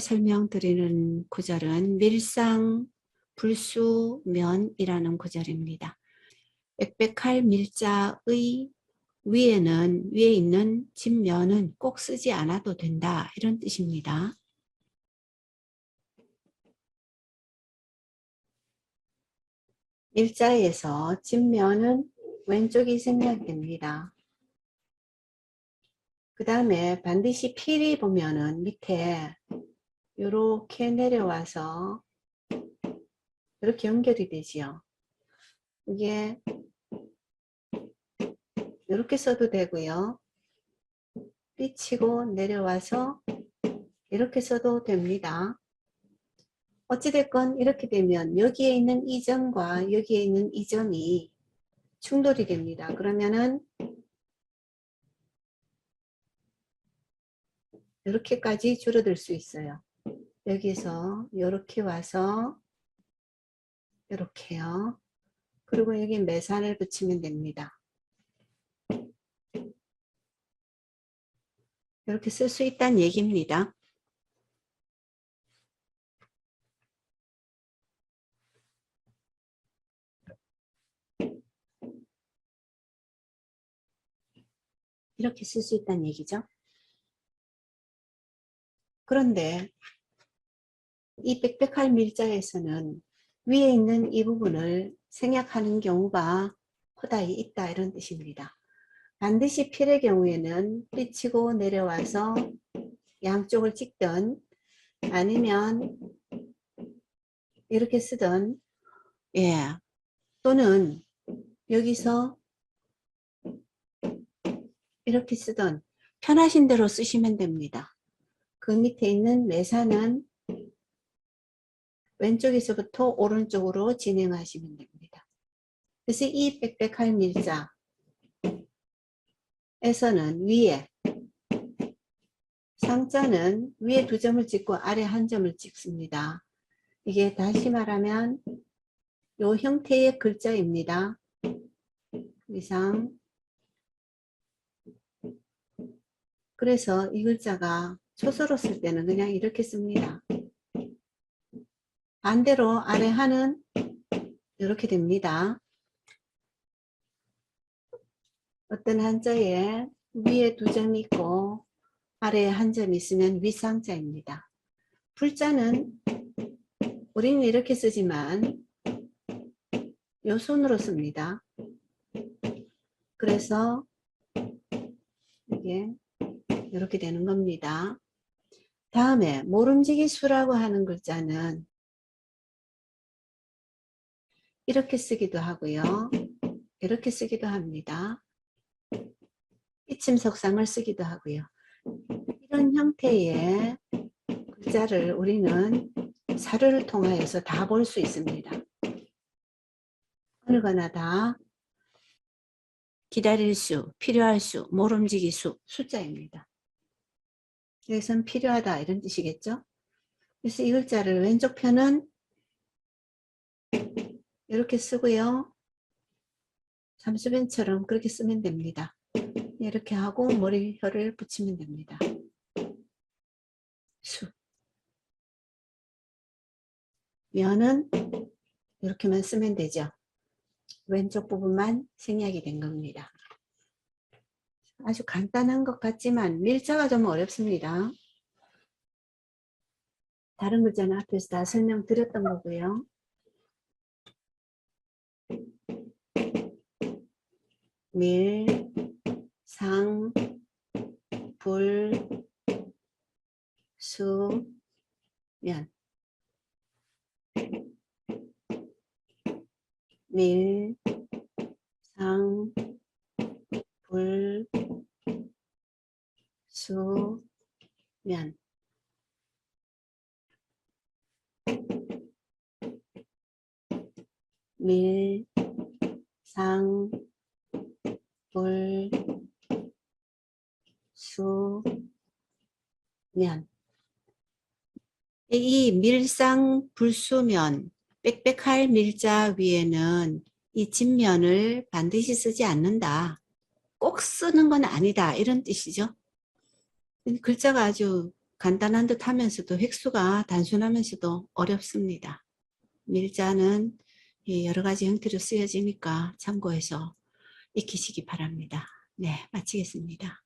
설명드리는 구절은 밀상 불수면이라는 구절입니다. 빽빽할 밀자의 위에는 위에 있는 진면은 꼭 쓰지 않아도 된다 이런 뜻입니다. 일자에서 진면은 왼쪽이 생략됩니다. 그 다음에 반드시 필이 보면은 밑에 이렇게 내려와서 이렇게 연결이 되지요. 이게 이렇게 써도 되고요. 삐치고 내려와서 이렇게 써도 됩니다. 어찌됐건 이렇게 되면 여기에 있는 이 점과 여기에 있는 이 점이 충돌이 됩니다. 그러면은 이렇게까지 줄어들 수 있어요. 여기서 이렇게 와서 이렇게요. 그리고 여기 매산을 붙이면 됩니다. 이렇게 쓸 수 있다는 얘기입니다. 이렇게 쓸 수 있다는 얘기죠. 그런데 이 빽빽할 밀자에서는 위에 있는 이 부분을 생략하는 경우가 허다히 있다 이런 뜻입니다. 반드시 필의 경우에는 삐치고 내려와서 양쪽을 찍든 아니면 이렇게 쓰든 예 또는 여기서 이렇게 쓰든 편하신 대로 쓰시면 됩니다. 그 밑에 있는 매사는 왼쪽에서부터 오른쪽으로 진행하시면 됩니다. 그래서 이 빽빽할 밀자에서는 위에 상자는 위에 두 점을 찍고 아래 한 점을 찍습니다. 이게 다시 말하면 이 형태의 글자입니다. 이상 그래서 이 글자가 초서로 쓸 때는 그냥 이렇게 씁니다. 반대로 아래 하는 이렇게 됩니다. 어떤 한자에 위에 두 점이 있고 아래에 한 점이 있으면 윗상자입니다. 불자는 우리는 이렇게 쓰지만 요 손으로 씁니다. 그래서 이게 이렇게 되는 겁니다. 다음에 모름지기 수라고 하는 글자는 이렇게 쓰기도 하고요. 이렇게 쓰기도 합니다. 이침 석상을 쓰기도 하고요. 이런 형태의 글자를 우리는 사료를 통하여서 다 볼 수 있습니다. 어느 거나 다 기다릴 수, 필요할 수, 모름지기 수, 숫자입니다. 여기서는 필요하다 이런 뜻이겠죠? 그래서 이 글자를 왼쪽 편은 이렇게 쓰고요. 잠수변처럼 그렇게 쓰면 됩니다. 이렇게 하고 머리혀를 붙이면 됩니다. 수. 면은 이렇게만 쓰면 되죠. 왼쪽 부분만 생략이 된 겁니다. 아주 간단한 것 같지만 밀자가 좀 어렵습니다. 다른 글자는 앞에서 다 설명드렸던 거고요. 밀, 상, 불, 수, 면 밀, 상, 불, 수, 면 밀, 상, 불, 수, 면. 이 밀상 불수면, 빽빽할 밀자 위에는 이 진면을 반드시 쓰지 않는다. 꼭 쓰는 건 아니다. 이런 뜻이죠. 글자가 아주 간단한 듯 하면서도 획수가 단순하면서도 어렵습니다. 밀자는 이 여러 가지 형태로 쓰여지니까 참고해서 익히시기 바랍니다. 네, 마치겠습니다.